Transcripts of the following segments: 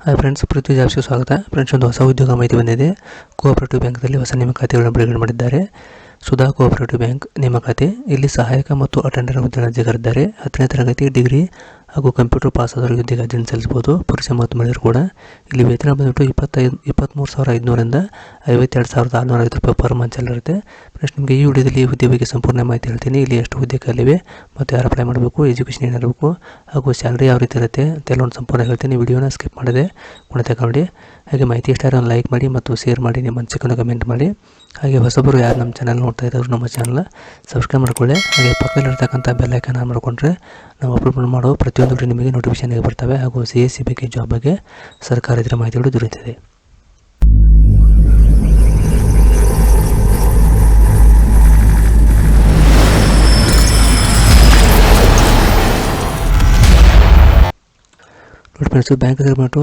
Hi friends ಪೃಥ್ವಿ ಜಾಬ್ಸ್ಗೆ ಸ್ವಾಗತ. Friends ಒಂದು ಹೊಸ ಉದ್ಯೋಗ ಮಾಹಿತಿ ಬಂದಿದೆ. ಕೋಆಪರೇಟಿವ್ ಬ್ಯಾಂಕ್ದಲ್ಲಿ ಹೊಸ ನೇಮಕಾತಿಗಳನ್ನು ಬಿಡುಗಡೆ ಮಾಡಿದ್ದಾರೆ. ಸುಧಾ ಕೋಆಪರೇಟಿವ್ ಬ್ಯಾಂಕ್ ನೇಮಕಾತಿ ಇಲ್ಲಿ ಸಹಾಯಕ ಮತ್ತು ಅಟೆಂಡರ್ ಹುದ್ದೆ ಕರೆದಿದ್ದಾರೆ ಹತ್ತನೇ ತರಗತಿ ಡಿಗ್ರಿ ಹಾಗೂ ಕಂಪ್ಯೂಟರ್ ಪಾಸ್ ಆದವರಿಗೆ ಉದ್ಯೋಗ ಅರ್ಜಿಯನ್ನು ಸಲ್ಲಿಸಬಹುದು. ಪುರುಷ ಮತ್ತು ಮಹಿಳೆಯರು ಕೂಡ. ಇಲ್ಲಿ ವೇತನ ಬಂದ್ಬಿಟ್ಟು ಇಪ್ಪತ್ತೈದು ಇಪ್ಪತ್ತ್ಮೂರು ಸಾವಿರ ಐದುನೂರಿಂದ ಐವತ್ತೆರಡು ಸಾವಿರದ ಆರುನೂರ ಐವತ್ತು ರೂಪಾಯಿ ಪರ್ ಮಂತ್ ಇರುತ್ತೆ. ಫ್ರೆಂಡ್ಸ್ ನಿಮಗೆ ಈ ವಿಡಿಯೋದಲ್ಲಿ ಈ ಬಗ್ಗೆ ಸಂಪೂರ್ಣ ಮಾಹಿತಿ ಹೇಳ್ತೀನಿ. ಇಲ್ಲಿ ಎಷ್ಟು ಖಾಲಿವೆ ಮತ್ತು ಯಾರು ಅಪ್ಲೈ ಮಾಡಬೇಕು ಎಜುಕೇಷನ್ ಏನಿರಬೇಕು ಹಾಗೂ ಸ್ಯಾಲ್ರಿ ಯಾವ ರೀತಿ ಇರುತ್ತೆ ಒಂದು ಸಂಪೂರ್ಣ ಹೇಳ್ತೀನಿ. ವಿಡಿಯೋನ ಸ್ಕಿಪ್ ಮಾಡದೆ ಕೊನೆ ತಗೊಂಡು ಹಾಗೆ ಮಾಹಿತಿ ಇಷ್ಟ ಲೈಕ್ ಮಾಡಿ ಮತ್ತು ಶೇರ್ ಮಾಡಿ. ನಿಮ್ಮ ಅನಿಸಿಕೆಯನ್ನು ಕಮೆಂಟ್ ಮಾಡಿ. ಹಾಗೆ ಹೊಸಬರು ಯಾರು ನಮ್ಮ ಚಾನಲ್ ನೋಡ್ತಾ ಇದ್ದಾರೆ ನಮ್ಮ ಚಾನಲ್ ಸಬ್ಸ್ಕ್ರೈಬ್ ಮಾಡ್ಕೊಳ್ಳಿ. ಹಾಗೆ ಪಕ್ಕದಲ್ಲಿರ್ತಕ್ಕಂಥ ಆನ್ ಮಾಡಿಕೊಂಡ್ರೆ ನಾವು ಅಪ್ಲೋಡ್ ಮಾಡೋ ಪ್ರತಿಯೊಂದು ವಿಡಿಯೋ ನಿಮಗೆ ನೋಟಿಫಿಕೇಶನ್ ಬರ್ತವೆ. ಹಾಗೂ ಸಿ ಎಸ್ ಸಿ ಬಗ್ಗೆ ಜಾಬ್ ಬಗ್ಗೆ ಸರ್ಕಾರ ಇದರ ಮಾಹಿತಿಗಳು ದೊರೆಯುತ್ತದೆ ನೋಡಿ ಫ್ರೆಂಡ್ಸು ಬ್ಯಾಂಕ್ ಬಂದ್ಬಿಟ್ಟು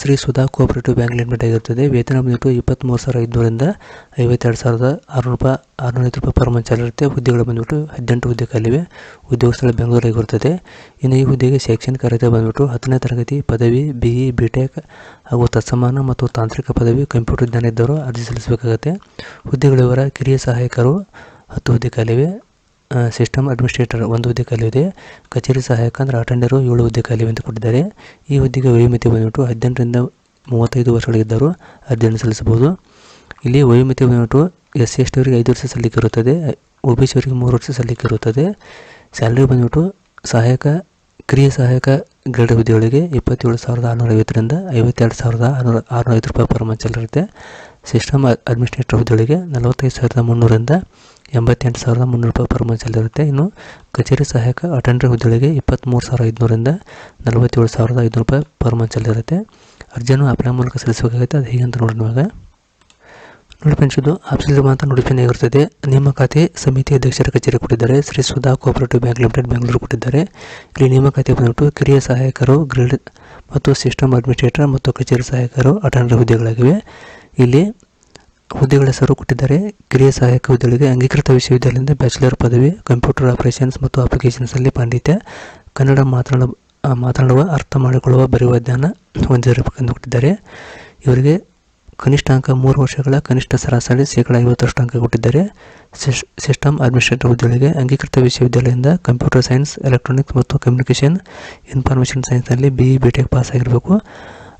Shri Sudha cooperative bank limited ಆಗಿರುತ್ತದೆ. ವೇತನ ಬಂದ್ಬಿಟ್ಟು ಇಪ್ಪತ್ತ್ಮೂರು ಸಾವಿರ ಐದುನೂರಿಂದ ಐವತ್ತೆರಡು ಸಾವಿರದ ಆರುನೂರು ರೂಪಾಯಿ ಆರುನೂರ ರೂಪಾಯಿ ಪರ್ ಮಂತ್ ಇರುತ್ತೆ ಹುದ್ದೆಗಳು ಬಂದ್ಬಿಟ್ಟು ಹದಿನೆಂಟು ಹುದ್ದೆ ಖಾಲಿವೆ ಉದ್ಯೋಗ ಸ್ಥಳ ಬೆಂಗಳೂರಿಗೆ ಬರ್ತದೆ ಇನ್ನು ಈ ಹುದ್ದೆಗೆ ಶೈಕ್ಷಣಿಕ ಅರ್ಹತೆ ಬಂದ್ಬಿಟ್ಟು ಹತ್ತನೇ ತರಗತಿ ಪದವಿ ಬಿ ಇ ಬಿ ಟೆಕ್ ಹಾಗೂ ತತ್ಸಮಾನ ಮತ್ತು ತಾಂತ್ರಿಕ ಪದವಿ, ಕಂಪ್ಯೂಟರ್ ಜ್ಞಾನ ಇದ್ದವರು ಅರ್ಜಿ ಸಲ್ಲಿಸಬೇಕಾಗುತ್ತೆ. ಹುದ್ದೆಗಳ ವಿವರ ಕಿರಿಯ ಸಹಾಯಕರು ಹತ್ತು ಹುದ್ದೆ ಖಾಲಿವೆ ಸಿಸ್ಟಮ್ ಅಡ್ಮಿನಿಸ್ಟ್ರೇಟರ್ ಒಂದು ಹುದ್ದೆ ಖಾಲಿಯಿದೆ ಕಚೇರಿ ಸಹಾಯಕ ಅಂದರೆ ಅಟೆಂಡರು ಏಳು ಹುದ್ದೆ ಖಾಲಿವೆ ಅಂತ ಕೊಟ್ಟಿದ್ದಾರೆ. ಈ ಹುದ್ದೆಗೆ ವಯೋಮಿತಿ ಬಂದ್ಬಿಟ್ಟು ಹದಿನೆಂಟರಿಂದ ಮೂವತ್ತೈದು ವರ್ಷಗಳಿದ್ದರೂ ಅರ್ಜಿಯನ್ನು ಸಲ್ಲಿಸಬಹುದು. ಇಲ್ಲಿ ವಯೋಮಿತಿ ಬಂದ್ಬಿಟ್ಟು ಎಸ್ ಸಿ ಎಸ್ ಟಿಯವರಿಗೆ ಐದು ವರ್ಷ ಸಲ್ಲಿಕೆ ಇರುತ್ತದೆ. ಒ ಬಿ ಸಿ ಅವರಿಗೆ ಮೂರು ವರ್ಷ ಸಲ್ಲಿಕೆ ಇರುತ್ತದೆ. ಸ್ಯಾಲ್ರಿ ಬಂದ್ಬಿಟ್ಟು ಸಹಾಯಕ, ಕ್ರಿಯೆ ಸಹಾಯಕ ಗ್ರೇಡ್ ಹುದ್ದೆಗಳಿಗೆ ಇಪ್ಪತ್ತೇಳು ಸಾವಿರದ ಆರುನೂರ ಐವತ್ತರಿಂದ ಐವತ್ತೆರಡು ಸಾವಿರದ ಆರುನೂರ ಆರುನೂರ ಐವತ್ತು ರೂಪಾಯಿ ಪರ್ ಮಂತ್ ಇರುತ್ತೆ. ಸಿಸ್ಟಮ್ ಅಡ್ಮಿನಿಸ್ಟ್ರೇಟರ್ ಹುದ್ದೆಗಳಿಗೆ ನಲವತ್ತೈದು ಸಾವಿರದ ಮುನ್ನೂರಿಂದ ಎಂಬತ್ತೆಂಟು ಸಾವಿರದ ಮುನ್ನೂರು ರೂಪಾಯಿ ಪರ್ ಇರುತ್ತೆ ಇನ್ನು ಕಚೇರಿ ಸಹಾಯಕ ಅಟೆಂಡರ್ ಹುದ್ದೆಗಳಿಗೆ ಇಪ್ಪತ್ತ್ಮೂರು ಸಾವಿರ ಐದುನೂರಿಂದ ನಲವತ್ತೇಳು ಸಾವಿರದ ಐದುನೂರು ರೂಪಾಯಿ ಪರ್ ಇರುತ್ತೆ ಅರ್ಜಿಯನ್ನು ಅಪ್ಲೈ ಮೂಲಕ ಸಲ್ಲಿಸಬೇಕಾಗುತ್ತೆ. ಅದು ಹೇಗೆ ಅಂತ ನೋಡಿ ಇವಾಗ. ನೋಡಿ ಫ್ರೆಂಡ್ಸ್ ಮಾತ್ರ ಆಫೀಸಿರುವಂಥ ನೋಟಿಫಿಕೇಶನ್ ಆಗಿರುತ್ತದೆ ನೇಮಕಾತಿ ಸಮಿತಿ ಅಧ್ಯಕ್ಷರ ಕಚೇರಿ ಕೊಟ್ಟಿದ್ದಾರೆ. Shri Sudha cooperative bank limited Bengaluru ಕೊಟ್ಟಿದ್ದಾರೆ. ಇಲ್ಲಿ ನೇಮಕಾತಿ ಬಂದ್ಬಿಟ್ಟು ಕಿರಿಯ ಸಹಾಯಕರು, ಗ್ರಿಡ್ ಮತ್ತು ಸಿಸ್ಟಮ್ ಅಡ್ಮಿನಿಸ್ಟ್ರೇಟರ್ ಮತ್ತು ಕಚೇರಿ ಸಹಾಯಕರು ಅಟೆಂಡರ್ ಹುದ್ದೆಗಳಾಗಿವೆ. ಇಲ್ಲಿ ಹುದ್ದೆಗಳ ಹೆಸರು ಕೊಟ್ಟಿದ್ದಾರೆ. ಕಿರಿಯ ಸಹಾಯಕ ಹುದ್ದೆಗಳಿಗೆ ಅಂಗೀಕೃತ ವಿಶ್ವವಿದ್ಯಾಲಯದಿಂದ ಬ್ಯಾಚುಲರ್ ಪದವಿ, ಕಂಪ್ಯೂಟರ್ ಆಪರೇಷನ್ಸ್ ಮತ್ತು ಅಪ್ಲಿಕೇಶನ್ಸಲ್ಲಿ ಪಾಂಡಿತ್ಯ ಕನ್ನಡ ಮಾತನಾಡ ಮಾತನಾಡುವ, ಅರ್ಥ ಮಾಡಿಕೊಳ್ಳುವ, ಬರೆಯುವ ಜ್ಞಾನ ಹೊಂದಿರಬೇಕೆಂದು ಕೊಟ್ಟಿದ್ದಾರೆ. ಇವರಿಗೆ ಕನಿಷ್ಠ ಅಂಕ ಮೂರು ವರ್ಷಗಳ ಕನಿಷ್ಠ ಸರಾಸರಿ ಶೇಕಡ ಐವತ್ತರಷ್ಟು ಅಂಕ ಕೊಟ್ಟಿದ್ದಾರೆ. ಸಿಸ್ಟಮ್ ಅಡ್ಮಿನಿಸ್ಟ್ರೇಟರ್ ಹುದ್ದೆಗಳಿಗೆ ಅಂಗೀಕೃತ ವಿಶ್ವವಿದ್ಯಾಲಯದಿಂದ ಕಂಪ್ಯೂಟರ್ ಸೈನ್ಸ್, ಎಲೆಕ್ಟ್ರಾನಿಕ್ಸ್ ಮತ್ತು communication, information ಸೈನ್ಸ್ನಲ್ಲಿ B E B tech pass ಆಗಿರಬೇಕು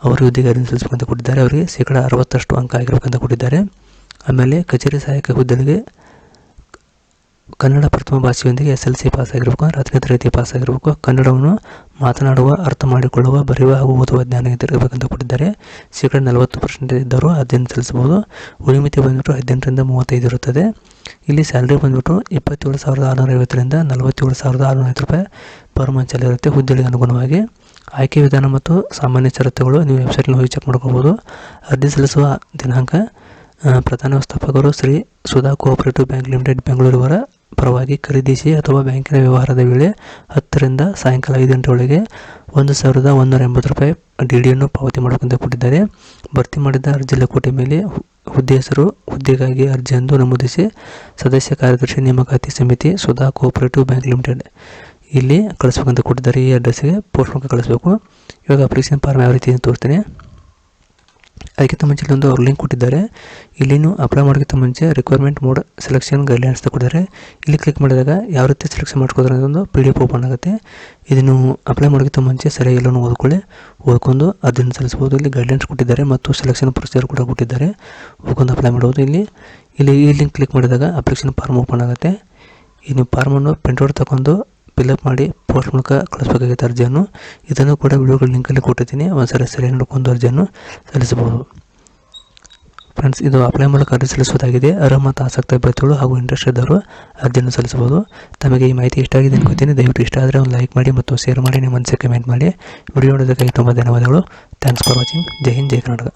ಅವರು ಹುದ್ದೆಗೆ ಅರ್ಜಿ ಕೊಟ್ಟಿದ್ದಾರೆ. ಅವರಿಗೆ ಶೇಕಡ ಅರವತ್ತಷ್ಟು ಅಂಕ ಆಗಿರಬೇಕಂತ ಕೊಟ್ಟಿದ್ದಾರೆ. ಆಮೇಲೆ ಕಚೇರಿ ಸಹಾಯಕ ಹುದ್ದೆಗಳಿಗೆ ಕನ್ನಡ ಪ್ರಥಮ ಭಾಷೆಯೊಂದಿಗೆ ಎಸ್ ಎಲ್ ಸಿ ಪಾಸ್ ಆಗಿರಬೇಕು ಅಂದರೆ ಹತ್ತನೇ ತರಗತಿ ಆಗಿರಬೇಕು ಕನ್ನಡವನ್ನು ಮಾತನಾಡುವ, ಅರ್ಥ ಮಾಡಿಕೊಳ್ಳುವ, ಬರೆಯುವ ಹಾಗೂ ಓದುವ ಜ್ಞಾನ ಇರಬೇಕಂತ ಕೊಟ್ಟಿದ್ದಾರೆ. ಶೇಕಡ ನಲವತ್ತು ಪರ್ಸೆಂಟ್ ಇದ್ದರೂ ಅಧ್ಯಯನ ಸಲ್ಲಿಸಬಹುದು. ಉಳಿಮಿತಿ ಬಂದ್ಬಿಟ್ಟು ಹದಿನೆಂಟರಿಂದ ಮೂವತ್ತೈದು ಇರುತ್ತದೆ. ಇಲ್ಲಿ ಸ್ಯಾಲ್ರಿ ಬಂದ್ಬಿಟ್ಟು ಇಪ್ಪತ್ತೇಳು ಸಾವಿರದ ಆರುನೂರ ಐವತ್ತರಿಂದ ನಲವತ್ತೇಳು ಸಾವಿರದ ಆರುನೂರ ಐವತ್ತು ರೂಪಾಯಿ ಪರ್ ಮಂಚಲ್ಲಿರುತ್ತೆ ಹುದ್ದೆಗಳಿಗೆ ಅನುಗುಣವಾಗಿ ಆಯ್ಕೆ ವಿಧಾನ ಮತ್ತು ಸಾಮಾನ್ಯ ಷರತ್ತುಗಳು ನೀವು ವೆಬ್ಸೈಟ್ನಲ್ಲಿ ಹೋಗಿ ಚೆಕ್ ಮಾಡ್ಕೋಬೋದು ಅರ್ಜಿ ಸಲ್ಲಿಸುವ ದಿನಾಂಕ ಪ್ರಧಾನ ವ್ಯವಸ್ಥಾಪಕರು Shri Sudha cooperative bank limited, ಬೆಂಗಳೂರುವರ ಪರವಾಗಿ ಖರೀದಿಸಿ ಅಥವಾ ಬ್ಯಾಂಕಿನ ವ್ಯವಹಾರದ ವೇಳೆ ಹತ್ತರಿಂದ ಸಾಯಂಕಾಲ ಐದು ಗಂಟೆ ಒಳಗೆ ಒಂದು ಸಾವಿರದ ಒಂದೂರ ಎಂಬತ್ತು ರೂಪಾಯಿ ಡಿ ಡಿಯನ್ನು ಪಾವತಿ ಮಾಡಬೇಕಂತ ಕೊಟ್ಟಿದ್ದಾರೆ ಭರ್ತಿ ಮಾಡಿದ ಅರ್ಜಿ ಲಕೋಟೆ ಮೇಲೆ ಹುದ್ದೆ ಹೆಸರು ಹುದ್ದೆಗಾಗಿ ಅರ್ಜಿಯನ್ನು ನಮೂದಿಸಿ ಸದಸ್ಯ ಕಾರ್ಯದರ್ಶಿ ನೇಮಕಾತಿ ಸಮಿತಿ ಸುಧಾ ಕೋಆಪರೇಟಿವ್ ಬ್ಯಾಂಕ್ ಲಿಮಿಟೆಡ್ ಇಲ್ಲಿ ಕಳಿಸ್ಬೇಕಂತ ಕೊಟ್ಟಿದ್ದಾರೆ ಈ ಅಡ್ರೆಸ್ಸಿಗೆ ಪೋಸ್ಟ್ ಮೂಲಕ ಕಳಿಸ್ಬೇಕು. ಇವಾಗ ಅಪ್ಲಿಕೇಶನ್ ಫಾರ್ಮ್ ಯಾವ ರೀತಿ ತೋರಿಸ್ತೀನಿ. ಅದಕ್ಕಿಂತ ಮುಂಚೆ ಇಲ್ಲೊಂದು ಅವ್ರು ಲಿಂಕ್ ಕೊಟ್ಟಿದ್ದಾರೆ. ಇಲ್ಲಿನೂ ಅಪ್ಲೈ ಮಾಡೋಕ್ಕಿಂತ ಮುಂಚೆ ರಿಕ್ವೈರ್ಮೆಂಟ್ ಮೋಡ್ ಸೆಲೆಕ್ಷನ್ ಗೈಡ್ಲೈನ್ಸ್ ಕೊಟ್ಟಿದ್ದಾರೆ ಇಲ್ಲಿ ಕ್ಲಿಕ್ ಮಾಡಿದಾಗ ಯಾವ ರೀತಿ ಸೆಲೆಕ್ಷನ್ ಮಾಡ್ಕೋದ್ರೆ ಅನ್ನೋದೊಂದು ಪಿ ಡಿ ಎಫ್ ಓಪನ್ ಆಗುತ್ತೆ. ಇದನ್ನು ಅಪ್ಲೈ ಮಾಡೋಕ್ಕಿಂತ ಮುಂಚೆ ಸರಿಯಾಗಿ ಎಲ್ಲನೂ ಓದ್ಕೊಳ್ಳಿ. ಓದ್ಕೊಂಡು ಅದನ್ನು ಸಲ್ಲಿಸ್ಬೋದು ಇಲ್ಲಿ ಗೈಡ್ಲೈನ್ಸ್ ಕೊಟ್ಟಿದ್ದಾರೆ ಮತ್ತು ಸೆಲೆಕ್ಷನ್ ಪ್ರೊಸೀಜರ್ ಕೂಡ ಕೊಟ್ಟಿದ್ದಾರೆ. ಓದ್ಕೊಂಡು ಅಪ್ಲೈ ಮಾಡ್ಬೋದು ಇಲ್ಲಿ. ಇಲ್ಲಿ ಈ ಲಿಂಕ್ ಕ್ಲಿಕ್ ಮಾಡಿದಾಗ ಅಪ್ಲಿಕೇಶನ್ ಫಾರ್ಮ್ ಓಪನ್ ಆಗುತ್ತೆ. ಈ ಫಾರ್ಮನ್ನು ಪ್ರಿಂಟ್ಔಟ್ ತಗೊಂಡು ಫಿಲಪ್ ಮಾಡಿ ಪೋಸ್ಟ್ ಮೂಲಕ ಕಳಿಸ್ಬೇಕಾಗಿತ್ತು ಅರ್ಜಿಯನ್ನು, ಇದನ್ನು ಕೂಡ ವಿಡಿಯೋಗಳ ಲಿಂಕಲ್ಲಿ ಕೊಟ್ಟಿದ್ದೀನಿ. ಒಂದ್ಸರಿ ಸರಿ ನೋಡ್ಕೊಂಡು ಅರ್ಜಿಯನ್ನು ಸಲ್ಲಿಸಬಹುದು. ಫ್ರೆಂಡ್ಸ್ ಇದು ಅಪ್ಲೈ ಮೂಲಕ ಅರ್ಜಿ ಸಲ್ಲಿಸುವುದಾಗಿದೆ. ಅರ್ಹ ಮತ್ತು ಆಸಕ್ತ ಅಭ್ಯರ್ಥಿಗಳು ಹಾಗೂ ಇಂಟ್ರೆಸ್ಟ್ ಇದ್ದವರು ಅರ್ಜಿಯನ್ನು ಸಲ್ಲಿಸಬಹುದು. ತಮಗೆ ಈ ಮಾಹಿತಿ ಇಷ್ಟ ಆಗಿದೆ ಅನ್ಕೋತೀನಿ. ದಯವಿಟ್ಟು ಇಷ್ಟ ಆದರೆ ಒಂದು ಲೈಕ್ ಮಾಡಿ ಮತ್ತು ಶೇರ್ ಮಾಡಿ. ನಿಮ್ಮ ಮನಸ್ಸಿಗೆ ಕಮೆಂಟ್ ಮಾಡಿ. ವಿಡಿಯೋ ನೋಡೋದಕ್ಕಾಗಿ ತುಂಬ ಧನ್ಯವಾದಗಳು. Thanks for watching Jai Hind, Jai Karnataka.